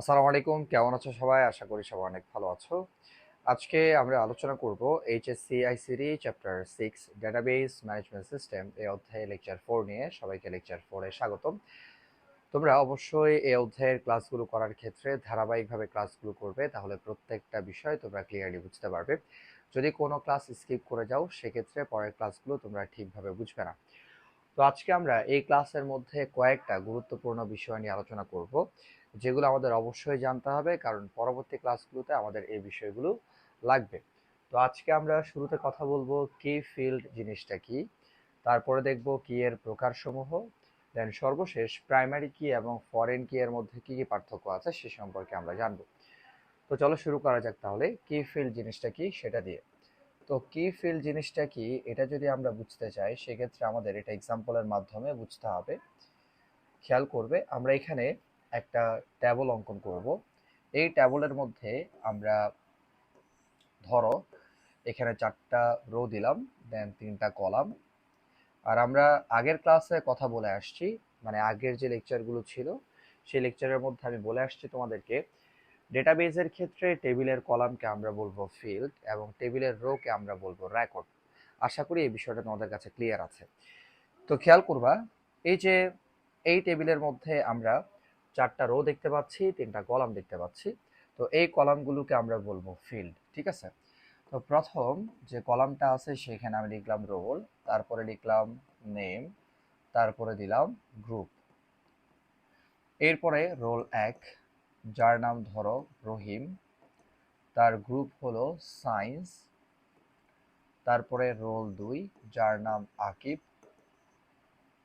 আসসালামু আলাইকুম, কেমন আছো সবাই? আশা করি সবাই অনেক ভালো আছো। আজকে আমরা আলোচনা করব HSC ICT chapter six, database management system, এই অধ্যায়ে লেকচার ফোর নিয়ে সবাইকে লেকচার ফোরে স্বাগতম। তোমরা অবশ্যই এই অধ্যায়ের ক্লাসগুলো করার ক্ষেত্রে ধারাবাহিকভাবে ক্লাসগুলো করবে, তাহলে প্রত্যেকটা বিষয় তোমরা ক্লিয়ারলি বুঝতে পারবে। যদি কোনো ক্লাস স্কিপ করে যাও, সেক্ষেত্রে পরের ক্লাসগুলো তোমরা ঠিকভাবে বুঝবে না। তো আজকে আমরা এই ক্লাসের মধ্যে কয়েকটা গুরুত্বপূর্ণ বিষয় নিয়ে আলোচনা করব। যেগুলো আমাদের অবশ্যই জানতে হবে, কারণ পরবর্তী ক্লাসগুলোতে আমাদের এই বিষয়গুলো লাগবে। তো আজকে আমরা শুরুতে কথা বলব কি ফিল্ড জিনিসটা কি, তারপরে দেখব কি এর প্রকারসমূহ দেন সর্বশেষ প্রাইমারি কি এবং ফরেন কি এর মধ্যে কি কি পার্থক্য আছে সে সম্পর্কে আমরা জানব। তো চলো শুরু করা যাক তাহলে কি ফিল্ড জিনিসটা কি সেটা দিয়ে। তো কি ফিল্ড জিনিসটা কি, এটা যদি আমরা বুঝতে চাই, সেক্ষেত্রে আমাদের এটা এক্সাম্পলের মাধ্যমে বুঝতে হবে। খেয়াল করবে, আমরা এখানে একটা ট্যাবল অঙ্কন করব। এই ট্যাবলের মধ্যে আমরা ধরো এখানে চারটা রো দিলাম দেন তিনটা কলাম আর আমরা আগের ক্লাসে কথা বলে আসছি মানে আগের যে লেকচারগুলো ছিল, সেই লেকচারের মধ্যে আমি বলে আসছি তোমাদেরকে। ডেটাবেজের ক্ষেত্রে টেবিলের কলামকে আমরা বলব ফিল্ড এবং টেবিলের রোকে আমরা বলব রেকর্ড আশা করি এই বিষয়টা তোমাদের কাছে ক্লিয়ার আছে। তো খেয়াল করবা, এই যে এই টেবিলের মধ্যে আমরা চারটা রো দেখতে পাচ্ছি, তিনটা কলাম দেখতে পাচ্ছি। তো এই কলামগুলোকে আমরা বলব ফিল্ড ঠিক আছে? তো প্রথম যে কলামটা আছে সেখানে আমি লিখলাম রোল তারপরে লিখলাম নেম তারপরে দিলাম গ্রুপ এরপরে রোল এক, যার নাম ধরো রহিম, তার গ্রুপ হলো সায়েন্স তারপরে রোল দুই, যার নাম আকিব,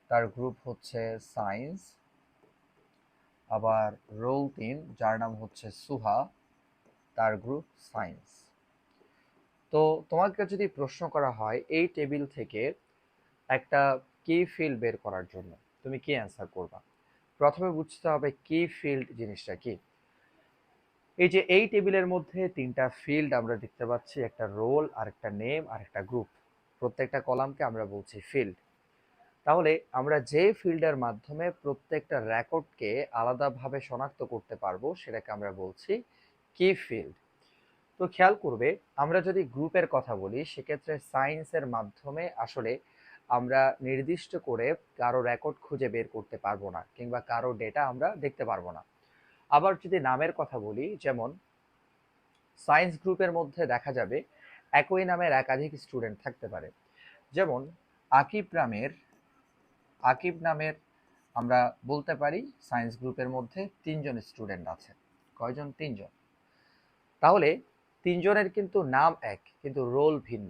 তার গ্রুপ হচ্ছে সায়েন্স আবার রোল তিন, যার নাম হচ্ছে সুহা, তার গ্রুপ সায়েন্স তো তোমাকে যদি প্রশ্ন করা হয়, এই টেবিল থেকে একটা কি ফিল্ড বের করার জন্য, তুমি কি অ্যান্সার করবা? প্রথমে বুঝতে হবে কি ফিল্ড জিনিসটা কি। এই যে এই টেবিলের মধ্যে তিনটা ফিল্ড আমরা দেখতে পাচ্ছি, একটা রোল আর একটা নেম আর একটা গ্রুপ প্রত্যেকটা কলামকে আমরা বলছি ফিল্ড তাহলে আমরা যে ফিল্ডের মাধ্যমে প্রত্যেকটা রেকর্ডকে আলাদাভাবে শনাক্ত করতে পারব, সেটাকে আমরা বলছি কি ফিল্ড। তো খেয়াল করবে, আমরা যদি গ্রুপের কথা বলি, সেক্ষেত্রে সায়েন্সের মাধ্যমে আসলে আমরা নির্দিষ্ট করে কারও রেকর্ড খুঁজে বের করতে পারব না, কিংবা কারও ডেটা আমরা দেখতে পারব না। আবার যদি নামের কথা বলি, যেমন সায়েন্স গ্রুপের মধ্যে দেখা যাবে, একই নামের একাধিক স্টুডেন্ট থাকতে পারে। যেমন আকিব নামের আকিব নামের, আমরা বলতে পারি সায়েন্স গ্রুপের মধ্যে তিনজন স্টুডেন্ট আছে। কয়জন? তিনজন। তাহলে তিনজনের কিন্তু নাম এক, কিন্তু রোল ভিন্ন।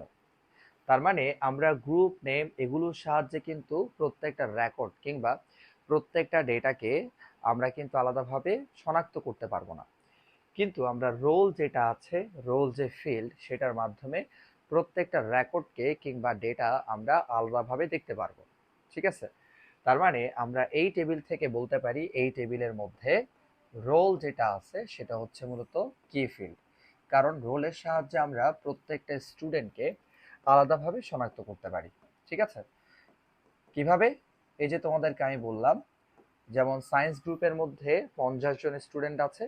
তার মানে আমরা গ্রুপ নেম এগুলোর সাহায্যে কিন্তু প্রত্যেকটা রেকর্ড কিংবা প্রত্যেকটা ডেটাকে আমরা কিন্তু আলাদাভাবে শনাক্ত করতে পারব না। কিন্তু আমরা রোল যেটা আছে রোল যে ফিল্ড সেটার মাধ্যমে প্রত্যেকটা রেকর্ডকে কিংবা ডেটা আমরা আলাদাভাবে দেখতে পারব। ঠিক আছে? তার মানে আমরা এই টেবিল থেকে বলতে পারি এই টেবিলের মধ্যে রোল যেটা আছে সেটা হচ্ছে মূলত কি ফিল্ড কারণ রোলের সাহায্যে আমরা প্রত্যেকটা স্টুডেন্টকে আলাদাভাবে শনাক্ত করতে পারি, ঠিক আছে? কীভাবে? এই যে তোমাদেরকে আমি বললাম, যেমন সায়েন্স গ্রুপের মধ্যে পঞ্চাশ জন স্টুডেন্ট আছে।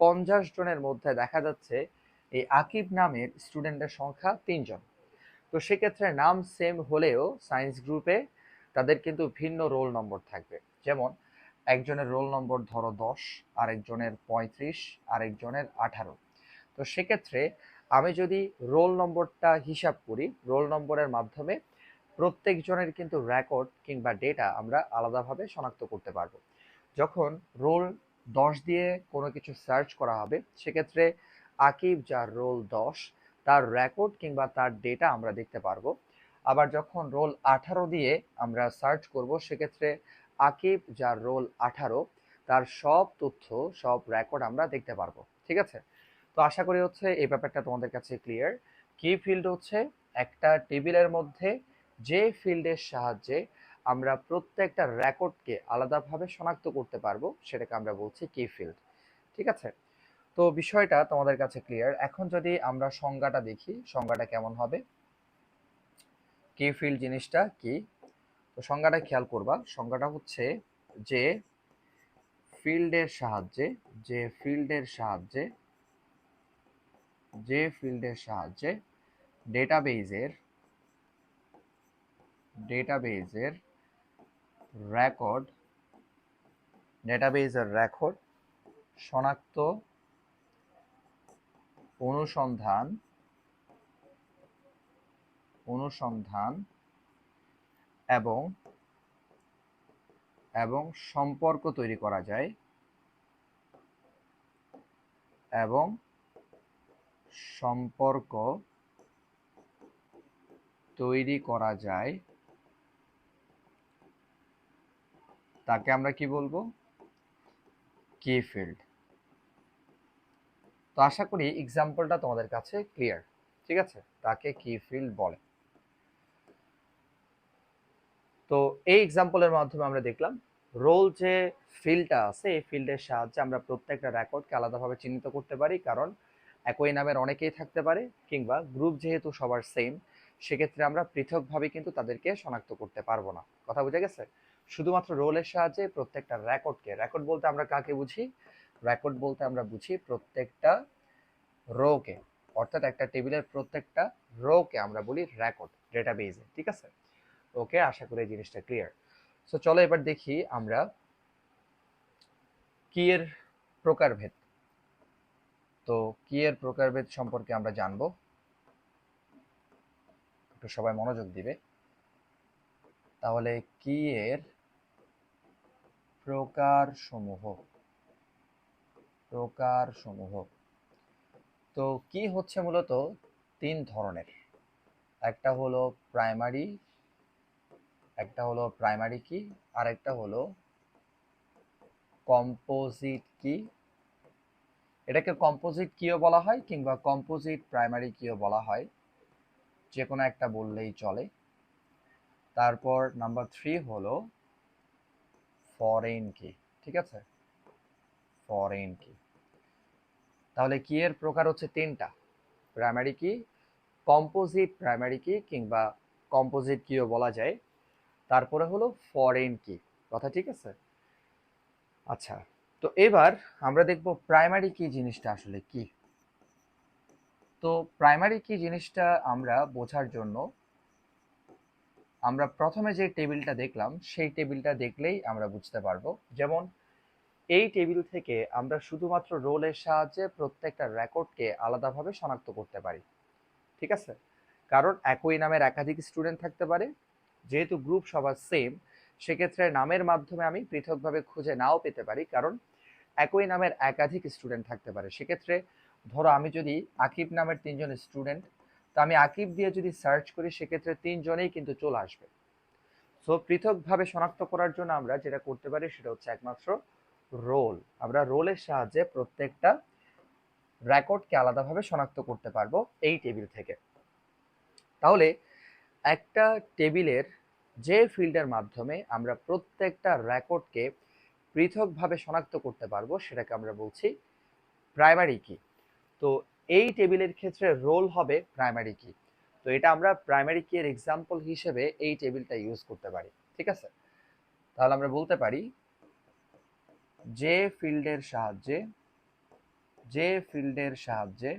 পঞ্চাশ জনের মধ্যে দেখা যাচ্ছে এই আকিব নামের স্টুডেন্টের সংখ্যা তিনজন। তো সেক্ষেত্রে নাম সেম হলেও সায়েন্স গ্রুপে তাদের কিন্তু ভিন্ন রোল নম্বর থাকবে। যেমন, একজনের রোল নম্বর ধরো দশ, আরেকজনের পঁয়ত্রিশ, আরেকজনের আঠারো। তো সেক্ষেত্রে আমি যদি রোল নম্বরটা হিসাব করি, রোল নম্বরের মাধ্যমে প্রত্যেকজনের কিন্তু রেকর্ড কিংবা ডেটা আমরা আলাদাভাবে শনাক্ত করতে পারব। যখন রোল দশ দিয়ে কোনো কিছু সার্চ করা হবে, সেক্ষেত্রে আকিব যার রোল দশ, তার রেকর্ড কিংবা তার ডেটা আমরা দেখতে পারব। আবার যখন রোল আঠারো দিয়ে আমরা সার্চ করব, সেক্ষেত্রে আকিব, যার রোল আঠারো, তার সব তথ্য, সব রেকর্ড আমরা দেখতে পারব, ঠিক আছে? তো আশা করি হচ্ছে এই ব্যাপারটা তোমাদের কাছে ক্লিয়ার কি ফিল্ড হচ্ছে? একটা টেবিলের মধ্যে যে ফিল্ডের সাহায্যে আমরা প্রত্যেকটা রেকর্ডকে আলাদাভাবে শনাক্ত করতে পারব, সেটাকে আমরা বলছি কি ফিল্ড ঠিক আছে? তো বিষয়টা তোমাদের কাছে ক্লিয়ার এখন যদি আমরা সংজ্ঞাটা দেখি, সংজ্ঞাটা কেমন হবে? কি ফিল্ড জিনিসটা কি? তো সংজ্ঞাটা খেয়াল করবা। সংজ্ঞাটা হচ্ছে যে ফিল্ডের সাহায্যে, যে ফিল্ডের সাহায্যে, যে ফিল্ডের সাহায্যে ডেটাবেজের ডেটাবেজের রেকর্ড ডেটাবেজের রেকর্ড শনাক্ত, অনুসন্ধান অনুসন্ধান এবং এবং সম্পর্ক তৈরি করা যায় এবং সম্পর্ক তৈরি করা যায়। তাকে আমরা কি বলব? কি ফিল্ড। তো আশা করি এক্সাম্পলটা তোমাদের কাছে ক্লিয়ার, ঠিক আছে? তাকে কি ফিল্ড বলে। তো এই এক্সাম্পলের মাধ্যমে আমরা দেখলাম রোল যে ফিল্ডটা আছে, এই ফিল্ডের সাহায্যে আমরা প্রত্যেকটা রেকর্ডকে আলাদাভাবে চিহ্নিত করতে পারি। কারণ একই নামের অনেকেই থাকতে পারে, কিংবা গ্রুপ যেহেতু সবার সেম সেক্ষেত্রে আমরা পৃথকভাবে কিন্তু তাদেরকে শনাক্ত করতে পারব না। কথা বুঝে গেছে? শুধুমাত্র রোলের সাহায্যে প্রত্যেকটা রেকর্ডকে রেকর্ড বলতে আমরা কাকে বুঝি? রেকর্ড বলতে আমরা বুঝি প্রত্যেকটা রোকে অর্থাৎ একটা টেবিলের প্রত্যেকটা রোকে আমরা বলি রেকর্ড ডেটাবেজে ঠিক আছে? ওকে? আশা করি জিনিসটা ক্লিয়ার সো চলো এবার দেখি আমরা কি এর প্রকারভেদ। তো কি এর প্রকারভেদ সম্পর্কে আমরা জানব। একটু সবাই মনোযোগ দিবে। তাহলে কি এর প্রকার সমূহ প্রকার সমূহ তো কি হচ্ছে মূলত? তিন ধরনের। একটা হলো প্রাইমারি একটা হলো প্রাইমারি কি আর একটা হলো কম্পোজিট কি এটাকে কম্পোজিট কিও বলা হয় কিংবা কম্পোজিট প্রাইমারি কিও বলা হয়। যে কোনো একটা বললেই চলে। তারপর নাম্বার থ্রি হলো ফরেন কি ঠিক আছে? ফরেন কি তাহলে কি এর প্রকার হচ্ছে তিনটা। প্রাইমারি কি কম্পোজিট প্রাইমারি কি কিংবা কম্পোজিট কিও বলা যায়। তারপরে হলো ফরেন কি কথা ঠিক আছে? আচ্ছা তো এবার আমরা দেখব প্রাইমারি কি জিনিসটা আসলে কি? তো প্রাইমারি কি জিনিসটা আমরা বোঝার জন্য আমরা প্রথমে যে টেবিলটা দেখলাম, সেই টেবিলটা দেখলেই আমরা বুঝতে পারব। যেমন এই টেবিল থেকে আমরা শুধুমাত্র রোলের সাহায্যে প্রত্যেকটা রেকর্ডকে আলাদাভাবে শনাক্ত করতে পারি। ঠিক আছে? কারণ একই নামের একাধিক স্টুডেন্ট থাকতে পারে যেহেতু গ্রুপ সবার সেম সেক্ষেত্রে নামের মাধ্যমে আমি পৃথকভাবে খুঁজে নাও পেতে পারি, কারণ একই নামের একাধিক স্টুডেন্ট থাকতে পারে। সেক্ষেত্রে ধরো আমি যদি আকিব নামের তিনজন স্টুডেন্ট তা আমি আকিব দিয়ে যদি সার্চ করি, সেক্ষেত্রে তিনজনেই কিন্তু চলে আসবে। সো পৃথকভাবে শনাক্ত করার জন্য আমরা যেটা করতে পারি, সেটা হচ্ছে একমাত্র রোল আমরা রোলের সাহায্যে প্রত্যেকটা রেকর্ডকে আলাদাভাবে শনাক্ত করতে পারব এই টেবিল থেকে। তাহলে একটা টেবিলের যে ফিল্ডের মাধ্যমে আমরা প্রত্যেকটা রেকর্ডকে পৃথকভাবে শনাক্ত করতে পারব, সেটাকে আমরা বলছি প্রাইমারি কি। তো এই টেবিলের ক্ষেত্রে রোল হবে প্রাইমারি কি। তো এটা আমরা প্রাইমারি কি এর এক্সাম্পল হিসেবে এই টেবিলটা ইউজ করতে পারি, ঠিক আছে? তাহলে আমরা বলতে পারি যে ফিল্ডের সাহায্যে, যে ফিল্ডের সাহায্যে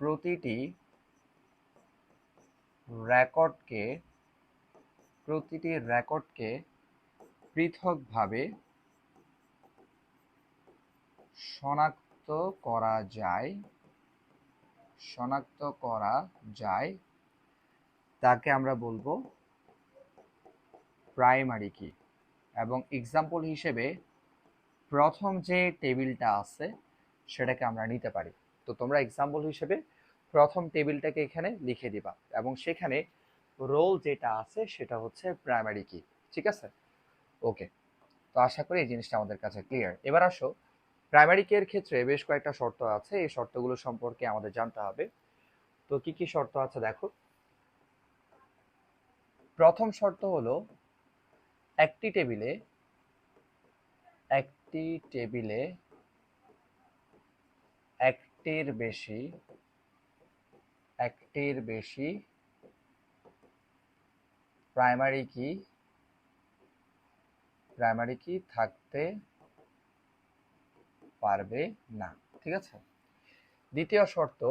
প্রতিটি রেকর্ডকে, প্রতিটি রেকর্ডকে পৃথকভাবে শনাক্ত করা যায়, শনাক্ত করা যায়। তাকে আমরা বলব প্রাইমারি কি? এবং এক্সাম্পল হিসেবে প্রথম যে টেবিলটা আছে, সেটাকে আমরা নিতে পারি। তো তোমরা এক্সাম্পল হিসেবে প্রথম টেবিলটাকে এখানে লিখে দিবা এবং সেখানে রোল যেটা আছে সেটা হচ্ছে প্রাইমারি কি ঠিক আছে? ওকে তো আশা করি এই জিনিসটা আমাদের কাছে ক্লিয়ার এবার আসো প্রাইমারি কি এর ক্ষেত্রে বেশ কয়েকটা শর্ত আছে, এই শর্তগুলো সম্পর্কে আমাদের জানতে হবে। তো কি কি শর্ত আছে দেখো? প্রথম শর্ত হলো, একটি টেবিলে একটি টেবিলে একটির বেশি একটির বেশি। প্রাইমারি কি? প্রাইমারি কি থাকতে পারবে না, ঠিক আছে? দ্বিতীয় শর্ত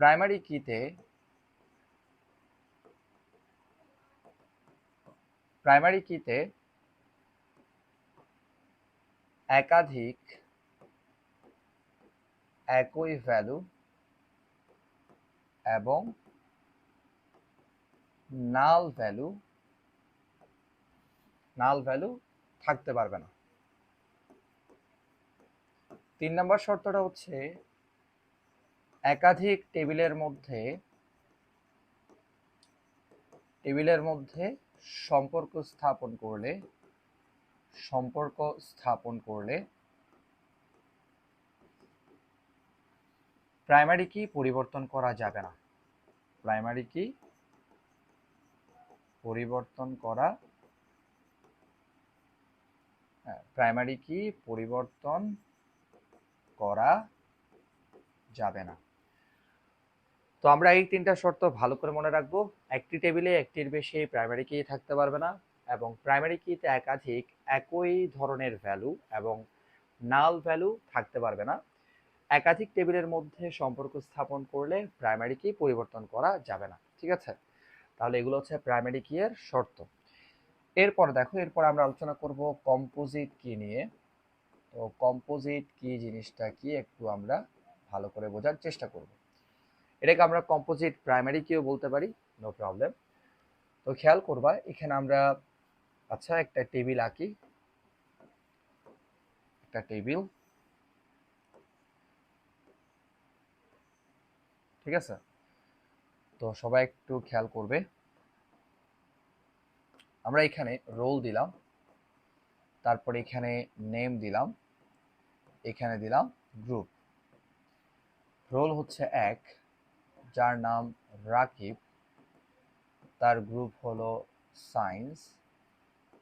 প্রাইমারি কিতে প্রাইমারি কিতে একাধিক একই ভ্যালু এবং নাল ভ্যালু নাল ভ্যালু থাকতে পারবে না। তিন নম্বর শর্তটা হচ্ছে একাধিক টেবিলের মধ্যে টেবিলের মধ্যে সম্পর্ক স্থাপন করলে, সম্পর্ক স্থাপন করলে প্রাইমারি কি পরিবর্তন করা যাবে না? প্রাইমারি কি পরিবর্তন করা প্রাইমারি কি পরিবর্তন করা যাবে না। তো আমরা এই তিনটা শর্ত ভালো করে মনে রাখব। একটি টেবিলে একটির বেশি প্রাইমারি কি থাকতে পারবে না এবং প্রাইমারি কিতে একাধিক একই ধরনের ভ্যালু এবং নাল ভ্যালু থাকতে পারবে না। একাধিক টেবিলের মধ্যে সম্পর্ক স্থাপন করলে প্রাইমারি কি পরিবর্তন করা যাবে না, ঠিক আছে? তাহলে এগুলো হচ্ছে প্রাইমারি কি এর শর্ত। এরপর দেখো, এরপর আমরা আলোচনা করব কম্পোজিট কি নিয়ে। তো কম্পোজিট কি জিনিসটা কি একটু আমরা ভালো করে বোঝার চেষ্টা করব। এটাকে আমরা কম্পোজিট প্রাইমারি কিও বলতে পারি নো প্রবলেম তো খেয়াল করবা, এখানে আমরা আচ্ছা একটা টেবিল আঁকি। একটা টেবিল। ঠিক আছে? তো সবাই একটু খেয়াল করবে। আমরা এখানে রোল দিলাম, তারপরে এখানে নেম দিলাম, এখানে দিলাম গ্রুপ রোল হচ্ছে এক, যার নাম রাকিব, তার গ্রুপ হলো সায়েন্স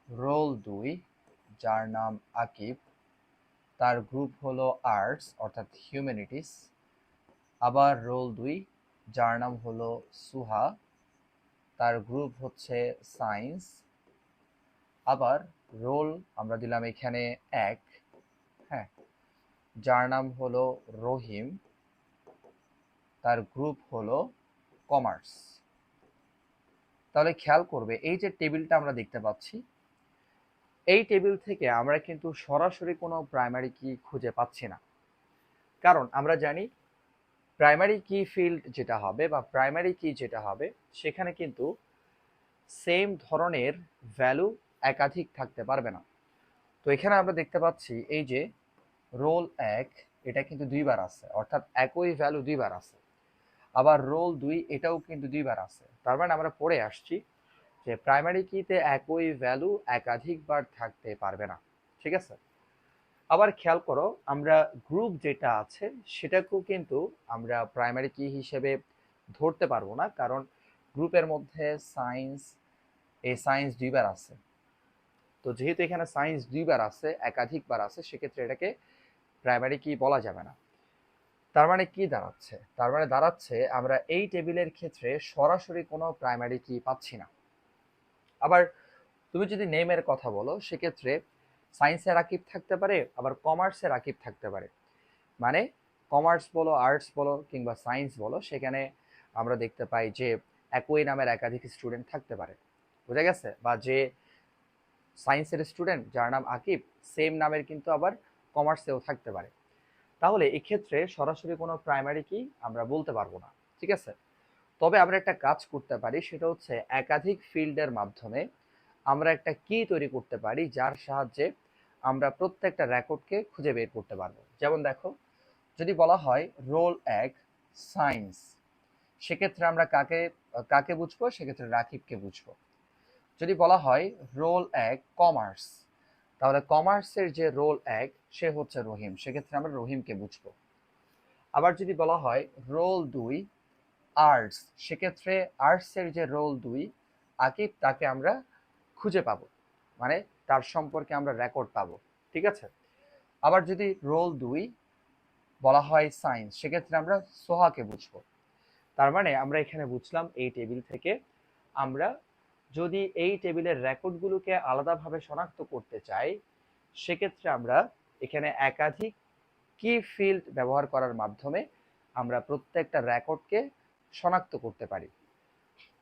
রোল দুই, যার নাম আকিব, তার গ্রুপ হলো আর্টস অর্থাৎ হিউম্যানিটিস আবার রোল দুই, যার নাম হলো সুহা, তার গ্রুপ হচ্ছে সায়েন্স। আবার রোল আমরা দিলাম এখানে এক হ্যাঁ যার নাম হলো রহিম, তার গ্রুপ হলো কমার্স। তাহলে খেয়াল করবে, এই যে টেবিলটা আমরা দেখতে পাচ্ছি, এই টেবিল থেকে আমরা কিন্তু সরাসরি কোনো প্রাইমারি কি খুঁজে পাচ্ছি না। কারণ আমরা জানি প্রাইমারি কি ফিল্ড যেটা হবে বা প্রাইমারি কি যেটা হবে, সেখানে কিন্তু সেম ধরনের ভ্যালু একাধিক থাকতে পারবে না। তো এখানে আমরা দেখতে পাচ্ছি এই যে রোল এক, এটা কিন্তু দুইবার আছে অর্থাৎ একই ভ্যালু দুইবার আছে আবার রোল দুই, এটাও কিন্তু দুইবার আছে তার মানে আমরা পড়ে আসছি যে প্রাইমারি কিতে একই ভ্যালু একাধিকবার থাকতে পারবে না। ঠিক আছে? আবার খেয়াল করো, আমরা গ্রুপ যেটা আছে, সেটাকেও কিন্তু আমরা প্রাইমারি কি হিসেবে ধরতে পারব না, কারণ গ্রুপের মধ্যে সায়েন্স এই সায়েন্স দুইবার আছে। তো যেহেতু এখানে সায়েন্স দুইবার আছে, একাধিকবার আছে, সেক্ষেত্রে এটাকে প্রাইমারি কি বলা যাবে না। তার মানে কি দাঁড়াচ্ছে? তার মানে দাঁড়াচ্ছে আমরা এই টেবিলের ক্ষেত্রে সরাসরি কোনো প্রাইমারি কি পাচ্ছি না। আবার তুমি যদি নেমের কথা বলো, সেক্ষেত্রে সায়েন্সের আকিব থাকতে পারে, আবার কমার্সের আকিব থাকতে পারে। মানে কমার্স বলো আর্টস বলো, কিংবা সায়েন্স বলো, সেখানে আমরা দেখতে পাই যে একই নামের একাধিক স্টুডেন্ট থাকতে পারে। বোঝা গেছে? বা যে সায়েন্সের স্টুডেন্ট যার নাম আকিব সেম নামের কিন্তু আবার কমার্সেও থাকতে পারে। তাহলে এক্ষেত্রে সরাসরি কোনো প্রাইমারি কি আমরা বলতে পারব না, ঠিক আছে? তবে আমরা একটা কাজ করতে পারি, সেটা হচ্ছে একাধিক ফিল্ডের মাধ্যমে আমরা একটা কি তৈরি করতে পারি যার সাহায্যে আমরা প্রত্যেকটা রেকর্ডকে খুঁজে বের করতে পারব। যেমন দেখো, যদি বলা হয় রোল এক সায়েন্স সেক্ষেত্রে আমরা কাকে কাকে বুঝব? সেক্ষেত্রে রাকিবকে বুঝব। যদি বলা হয় রোল এক কমার্স তাহলে কমার্সের যে রোল এক সে হচ্ছে রহিম। সেক্ষেত্রে আমরা রহিমকে বুঝব। আবার যদি বলা হয় রোল দুই আর্টস সেক্ষেত্রে আর্টসের যে রোল দুই, আকিব তাকে আমরা খুঁজে পাবো। মানে তার সম্পর্কে আমরা রেকর্ড পাবো। ঠিক আছে? আবার যদি রোল দুই বলা হয় সায়েন্স সেক্ষেত্রে আমরা সোহাকে বুঝব। তার মানে আমরা এখানে বুঝলাম এই টেবিল থেকে আমরা যদি এই টেবিলের রেকর্ডগুলোকে আলাদাভাবে শনাক্ত করতে চাই, সেক্ষেত্রে আমরা এখানে একাধিক কি ফিল্ড ব্যবহার করার মাধ্যমে আমরা প্রত্যেকটা রেকর্ডকে শনাক্ত করতে পারি।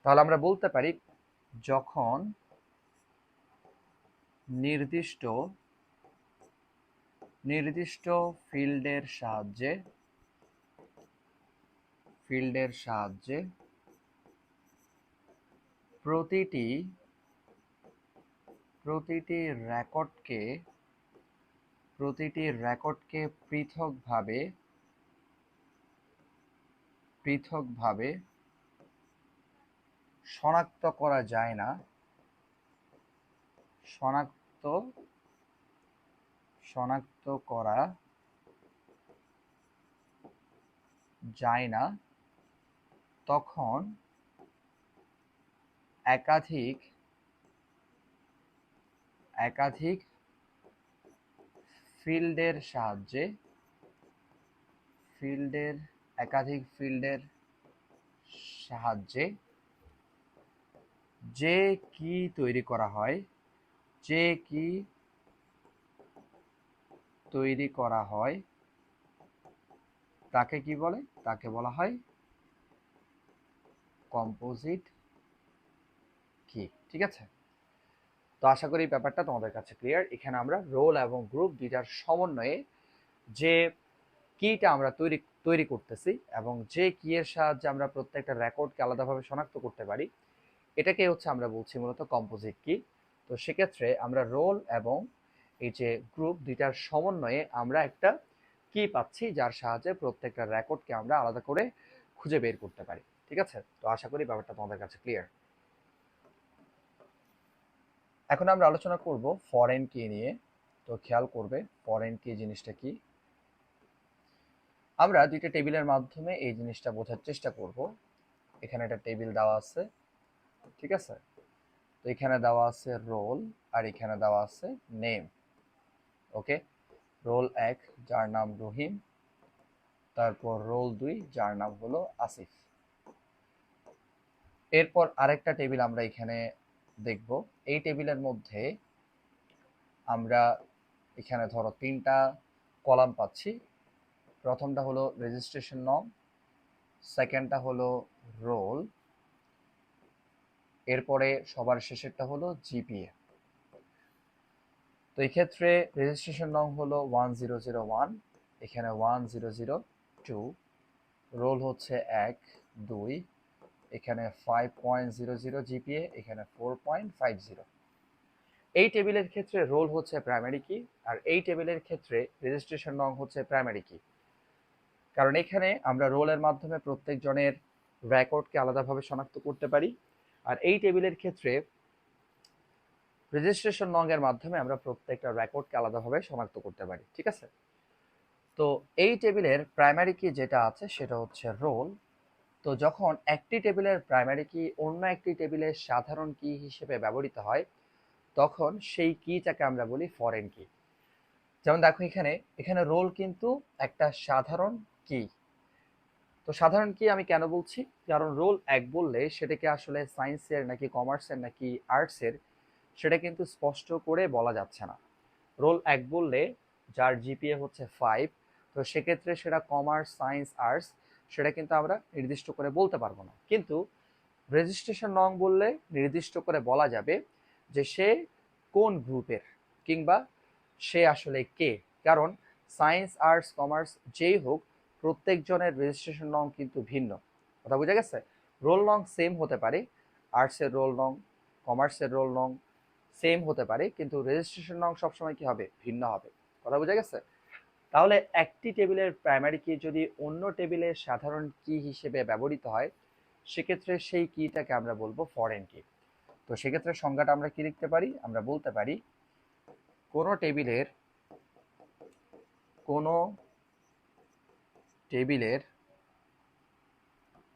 তাহলে আমরা বলতে পারি যখন নির্দিষ্ট নির্দিষ্ট ফিল্ডের সাহায্যে ফিল্ডের সাহায্যে প্রতিটি প্রতিটি রেকর্ডকে প্রতিটি রেকর্ডকে পৃথকভাবে পৃথকভাবে শনাক্ত করা যায় না। শনাক্ত শনাক্ত করা যায় না। তখন একাধিক একাধিক ফিল্ডের সাহায্যে, ফিল্ডের, একাধিক ফিল্ডের সাহায্যে যে কি তৈরি করা হয় যে কি তৈরি করা হয়, তাকে কি বলে? তাকে বলা হয় কম্পোজিট কি ঠিক আছে? তো আশা করি ব্যাপারটা তোমাদের কাছে ক্লিয়ার এখানে আমরা রোল এবং গ্রুপ দুইটার সমন্বয়ে যে কিটা আমরা তৈরি তৈরি করতেছি এবং যে কি এর সাহায্যে আমরা প্রত্যেকটা রেকর্ডকে আলাদাভাবে শনাক্ত করতে পারি এটাকে হচ্ছে আমরা বলছি মূলত কম্পোজিট কি তো সেক্ষেত্রে আমরা রোল এবং এই যে গ্রুপ দুইটার সমন্বয়ে আমরা একটা কি পাচ্ছি, যার সাহায্যে প্রত্যেকটা রেকর্ডকে আমরা আলাদা করে খুঁজে বের করতে পারি। ঠিক আছে? তো আশা করি ব্যাপারটা তোমাদের কাছে ক্লিয়ার এখন আমরা আলোচনা করব ফরেন কি নিয়ে। তো খেয়াল করবে ফরেন কি জিনিসটা কি। আমরা দুইটা টেবিলের মাধ্যমে এই জিনিসটা বোঝার চেষ্টা করব। এখানে একটা টেবিল দেওয়া আছে। ঠিক আছে? এখানে দেওয়া আছে রোল আর এখানে দেওয়া আছে নেম। ওকে? রোল এক, যার নাম রহিম। তারপর রোল দুই, যার নাম হলো আসিফ। এরপর আরেকটা টেবিল আমরা এখানে দেখব। এই টেবিলের মধ্যে আমরা এখানে ধরো তিনটা কলাম পাচ্ছি। প্রথমটা হলো রেজিস্ট্রেশন নম সেকেন্ডটা হলো রোল এরপরে সবার শেষেরটা হলো জিপিএ। তো এই ক্ষেত্রে রেজিস্ট্রেশন নং হলো ওয়ান জিরো জিরো ওয়ান এখানে one zero zero two roll হচ্ছে এক, দুই, এখানে five point zero zero GPA, এখানে ফোর পয়েন্ট ফাইভ জিরো এই টেবিলের ক্ষেত্রে রোল হচ্ছে প্রাইমারি কি আর এই টেবিলের ক্ষেত্রে রেজিস্ট্রেশন নং হচ্ছে প্রাইমারি কি কারণ এখানে আমরা রোলের মাধ্যমে প্রত্যেক জনের রেকর্ডকে আলাদাভাবে শনাক্ত করতে পারি আর এই টেবিলের ক্ষেত্রে রেজিস্ট্রেশন নং এর মাধ্যমে আমরা প্রত্যেকটা রেকর্ডকে আলাদাভাবে শনাক্ত করতে পারি, ঠিক আছে? তো এই টেবিলের প্রাইমারি কি যেটা আছে সেটা হচ্ছে রোল তো যখন একটি টেবিলের প্রাইমারি কি অন্য একটি টেবিলের সাধারণ কি হিসেবে ব্যবহৃত হয়, তখন সেই কিটাকে আমরা বলি ফরেন কি যেমন দেখো এখানে এখানে রোল কিন্তু একটা সাধারণ কি তো সাধারণ কি আমি কেন বলছি? কারণ রোল এক বললে সেটাকে আসলে সায়েন্সের নাকি কমার্সের নাকি আর্টসের সেটা কিন্তু স্পষ্ট করে বলা যাচ্ছে না। রোল এক বললে যার জিপিএ হচ্ছে ফাইভ তো সেক্ষেত্রে সেটা কমার্স সায়েন্স আর্টস সেটা কিন্তু আমরা নির্দিষ্ট করে বলতে পারব না। কিন্তু রেজিস্ট্রেশন নং বললে নির্দিষ্ট করে বলা যাবে যে সে কোন গ্রুপের কিংবা সে আসলে কে। কারণ সায়েন্স আর্টস কমার্স যেই হোক প্রত্যেকজনের রেজিস্ট্রেশন নং কিন্তু ভিন্ন। কথা বোঝা গেছে? রোল নং সেম হতে পারে আর্টসের রোল নং কমার্সের রোল নং সেম হতে পারে, কিন্তু রেজিস্ট্রেশন নং সবসময় কি হবে? ভিন্ন হবে। কথা বোঝা গেছে? তাহলে একটি টেবিলের প্রাইমারি কি যদি অন্য টেবিলের সাধারণ কি হিসেবে ব্যবহৃত হয়, সেক্ষেত্রে সেই কিটাকে আমরা বলব ফরেন কি তো সেক্ষেত্রে সংজ্ঞাটা আমরা কি লিখতে পারি? আমরা বলতে পারি, কোনো টেবিলের কোনো টেবিলের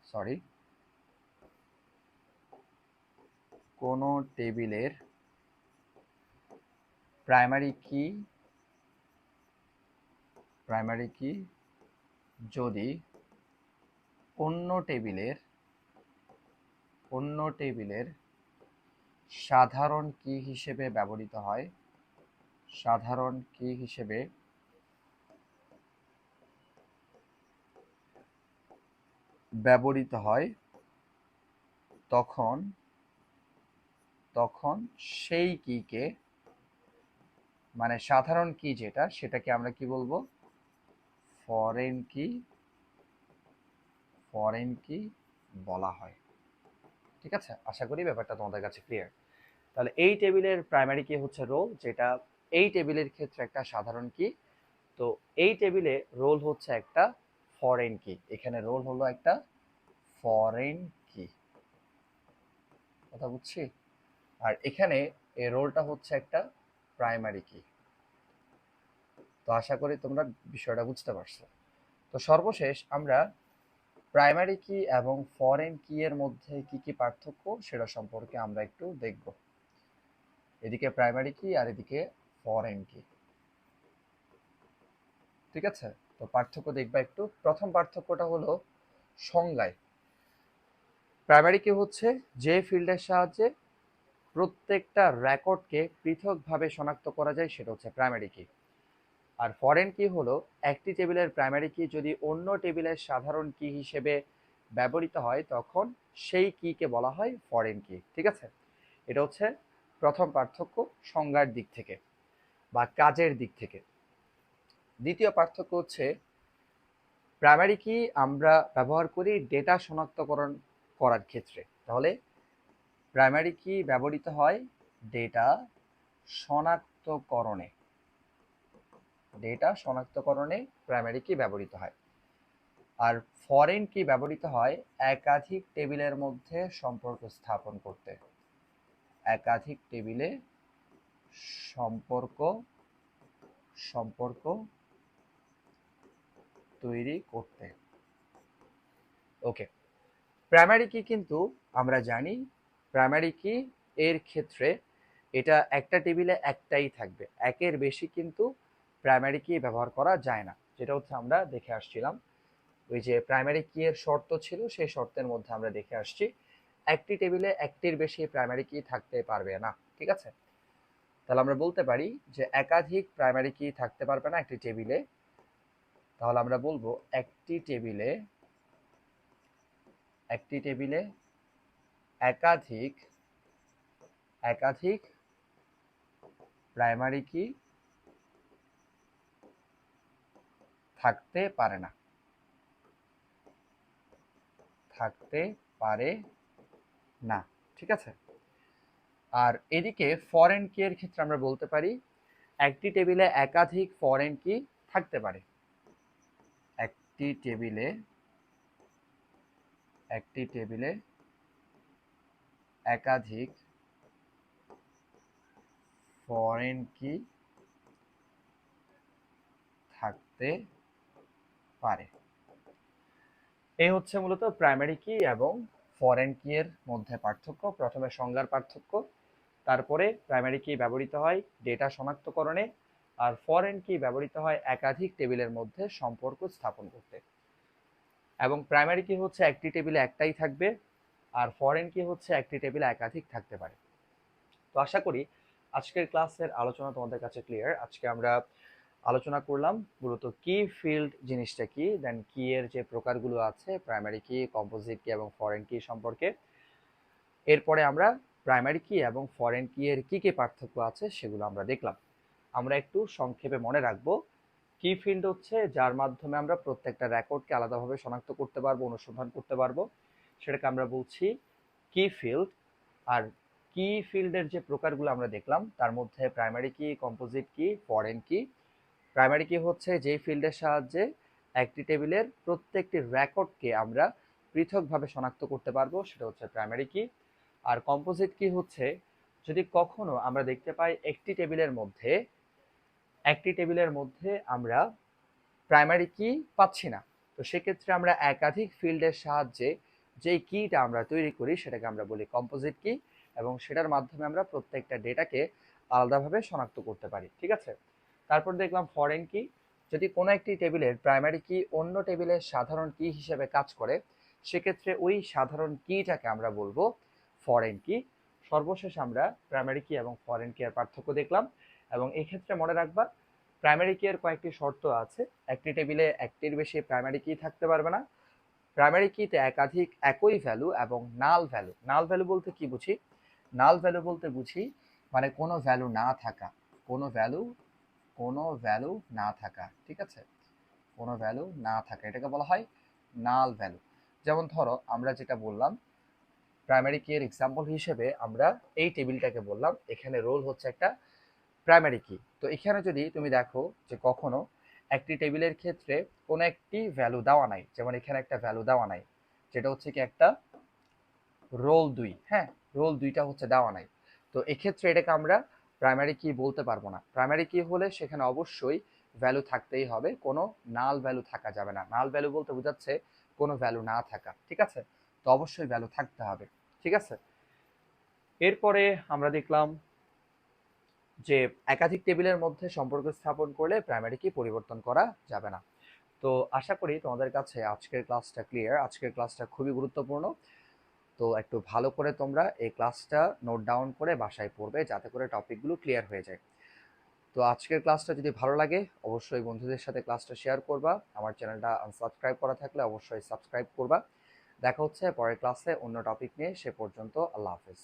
সরি কোনো টেবিলের প্রাইমারি কি প্রাইমারি কি যদি অন্য টেবিলের অন্য টেবিলের সাধারণ কি হিসেবে ব্যবহৃত হয়, সাধারণ কি হিসেবে ব্যবহৃত হয়, তখন তখন সেই কিকে মানে সাধারণ কি যেটা, সেটাকে আমরা কি বলব? ফরেন কি ফরেন কি বলা হয়। ঠিক আছে? আশা করি ব্যাপারটা তোমাদের কাছে ক্লিয়ার তাহলে এই টেবিলের প্রাইমারি কি হচ্ছে রোল যেটা এই টেবিলের ক্ষেত্রে একটা সাধারণ কি তো এই টেবিলে রোল হচ্ছে একটা ফরেন কি এখানে রোল হলো একটা ফরেন কি কথা বুঝছি? আর এখানে এই রোলটা হচ্ছে একটা প্রাইমারি কি তো আশা করি তোমরা বিষয়টা বুঝতে পারছ। তো সর্বশেষ আমরা প্রাইমারি কি এবং ফরেন কি এর মধ্যে কি কি পার্থক্য সেটা সম্পর্কে আমরা একটু দেখব। এদিকে প্রাইমারি কি আর এদিকে ফরেন কি ঠিক আছে? তো পার্থক্য দেখবা একটু। প্রথম পার্থক্যটা হলো সংজ্ঞায়। প্রাইমারি কি হচ্ছে যে ফিল্ডের সাহায্যে প্রত্যেকটা রেকর্ডকে পৃথকভাবে শনাক্ত করা যায়, সেটা হচ্ছে প্রাইমারি কি আর ফরেন কি হলো একটি টেবিলের প্রাইমারি কি যদি অন্য টেবিলের সাধারণ কি হিসেবে ব্যবহৃত হয়, তখন সেই কিকে বলা হয় ফরেন কি ঠিক আছে? এটা হচ্ছে প্রথম পার্থক্য সংজ্ঞার দিক থেকে বা কাজের দিক থেকে। দ্বিতীয় পার্থক্য হচ্ছে প্রাইমারি কি আমরা ব্যবহার করি ডেটা শনাক্তকরণ করার ক্ষেত্রে। তাহলে প্রাইমারি কি ব্যবহৃত হয়? ডেটা শনাক্তকরণে। ডেটা শনাক্তকরণে প্রাইমারি কি ব্যবহৃত হয়। আর ফরেন কি ব্যবহৃত হয়? একাধিক টেবিলের মধ্যে সম্পর্ক স্থাপন করতে। একাধিক টেবিলে সম্পর্ক সম্পর্ক তৈরি করতে। ওকে প্রাইমারি কি কিন্তু আমরা জানি প্রাইমারি কি এর ক্ষেত্রে এটা একটা টেবিলে একটাই থাকবে। একের বেশি কিন্তু প্রাইমারি কি ব্যবহার করা যায় না। যেটা হচ্ছে আমরা দেখে আসছিলাম, ওই যে প্রাইমারি কি এর শর্ত ছিল, সেই শর্তের মধ্যে আমরা দেখে আসছি, একটি টেবিলে একটির বেশি প্রাইমারি কি থাকতে পারবে না, ঠিক আছে? তাহলে আমরা বলতে পারি যে একাধিক প্রাইমারি কি থাকতে পারবে না একটি টেবিলে তাহলে আমরা বলব একটি টেবিলে একটি টেবিলে একাধিক একাধিক প্রাইমারি কি থাকতে পারে না। থাকতে পারে না, ঠিক আছে? আর এদিকে ফরেন কি এর ক্ষেত্রে আমরা বলতে পারি, একটি টেবিলে একাধিক ফরেন কি থাকতে পারে। একটি টেবিলে একটি টেবিলে একাধিক ফরেন কি থাকতে পারে। এই হচ্ছে মূলত প্রাইমারি কি এবং ফরেন কি এর মধ্যে পার্থক্য। প্রথমে সংজ্ঞার পার্থক্য, তারপরে প্রাইমারি কি ব্যবহৃত হয় ডেটা শনাক্তকরণে। আর ফরেন কি ব্যবহৃত হয় একাধিক টেবিলের মধ্যে সম্পর্ক স্থাপন করতে। এবং প্রাইমারি কি হচ্ছে একটি টেবিলে একটাই থাকবে, আর ফরেন কি হচ্ছে একটি টেবিলে একাধিক থাকতে পারে। তো আশা করি আজকের ক্লাসের আলোচনা তোমাদের কাছে ক্লিয়ার আজকে আমরা আলোচনা করলাম মূলত কি ফিল্ড জিনিসটা কি দেন কি এর যে প্রকারগুলো আছে প্রাইমারি কি কম্পোজিট কি এবং ফরেন কি সম্পর্কে। এরপরে আমরা প্রাইমারি কি এবং ফরেন কি এর কি কি পার্থক্য আছে সেগুলো আমরা দেখলাম। আমরা একটু সংক্ষেপে মনে রাখব। কি ফিল্ড হচ্ছে? যার মাধ্যমে আমরা প্রত্যেকটা রেকর্ডকে আলাদাভাবে শনাক্ত করতে পারব, অনুসন্ধান করতে পারব। সেটাকে আমরা বলছি কি ফিল্ড আর কি ফিল্ডের যে প্রকারগুলো আমরা দেখলাম, তার মধ্যে প্রাইমারি কি কম্পোজিট কি ফরেন কি? প্রাইমারি কি হচ্ছে যেই ফিল্ডের সাহায্যে একটি টেবিলের প্রত্যেকটি রেকর্ডকে আমরা পৃথকভাবে শনাক্ত করতে পারব, সেটা হচ্ছে প্রাইমারি কি। আর কম্পোজিট কি হচ্ছে? যদি কখনো আমরা দেখতে পাই একটি টেবিলের মধ্যে একটি টেবিলের মধ্যে আমরা প্রাইমারি কি পাচ্ছি না। তো সেক্ষেত্রে আমরা একাধিক ফিল্ডের সাহায্যে যেই কিটা আমরা তৈরি করি সেটাকে আমরা বলি কম্পোজিট কি এবং সেটার মাধ্যমে আমরা প্রত্যেকটা ডেটাকে আলাদাভাবে শনাক্ত করতে পারি, ঠিক আছে? তারপর দেখলাম ফরেন কি যদি কোনো একটি টেবিলের প্রাইমারি কি অন্য টেবিলের সাধারণ কি হিসেবে কাজ করে, সেক্ষেত্রে ওই সাধারণ কিটাকে আমরা বলব ফরেন কি সর্বশেষ আমরা প্রাইমারি কি এবং ফরেন কি এর পার্থক্য দেখলাম। এবং এই ক্ষেত্রে মনে রাখবা প্রাইমারি কি এর কয়েকটি শর্ত আছে। একটি টেবিলে একটির বেশি প্রাইমারি কি থাকতে পারবে না। প্রাইমারি কিতে একাধিক একই ভ্যালু এবং নাল ভ্যালু নাল ভ্যালু বলতে কি বুঝি? নাল ভ্যালু বলতে বুঝি মানে কোনো ভ্যালু না থাকা। কোনো ভ্যালু কোনো ভ্যালু না থাকা, ঠিক আছে? কোনো ভ্যালু না থাকা, এটাকে বলা হয় নাল ভ্যালু যেমন ধরো, আমরা যেটা বললাম প্রাইমারি কি এর এক্সাম্পল হিসেবে আমরা এই টেবিলটাকে বললাম। এখানে রোল হচ্ছে একটা প্রাইমারি কি তো এখানে যদি তুমি দেখো যে কখনো একটি টেবিলের ক্ষেত্রে কোনো একটি ভ্যালু দেওয়া নাই, যেমন এখানে একটা ভ্যালু দেওয়া নাই, যেটা হচ্ছে কি একটা রোল দুই হ্যাঁ? রোল দুইটা হচ্ছে দেওয়া নাই। তো এক্ষেত্রে এটাকে আমরা প্রাইমারি কি বলতে পারব না। প্রাইমারি কি হলে সেখানে অবশ্যই ভ্যালু থাকতেই হবে, কোনো নাল ভ্যালু থাকা যাবে না। নাল ভ্যালু বলতে বোঝাচ্ছে কোনো ভ্যালু না থাকা, ঠিক আছে? তো অবশ্যই ভ্যালু থাকতে হবে, ঠিক আছে? এরপরে আমরা দেখলাম যে একাধিক টেবিলের মধ্যে সম্পর্ক স্থাপন করলে প্রাইমারি কি পরিবর্তন করা যাবে না। তো আশা করি তোমাদের কাছে আজকের ক্লাসটা ক্লিয়ার আজকের ক্লাসটা খুবই গুরুত্বপূর্ণ। তো একটু ভালো করে তোমরা এই ক্লাসটা নোট ডাউন করে বাসায় পড়বে যাতে করে টপিকগুলো ক্লিয়ার হয়ে যায়। তো আজকের ক্লাসটা যদি ভালো লাগে, অবশ্যই বন্ধুদের সাথে ক্লাসটা শেয়ার করবা। আমার চ্যানেলটা আনসাবস্ক্রাইব করা থাকলে অবশ্যই সাবস্ক্রাইব করবা। দেখা হচ্ছে পরের ক্লাসে অন্য টপিক নিয়ে, সে পর্যন্ত আল্লাহ হাফেজ।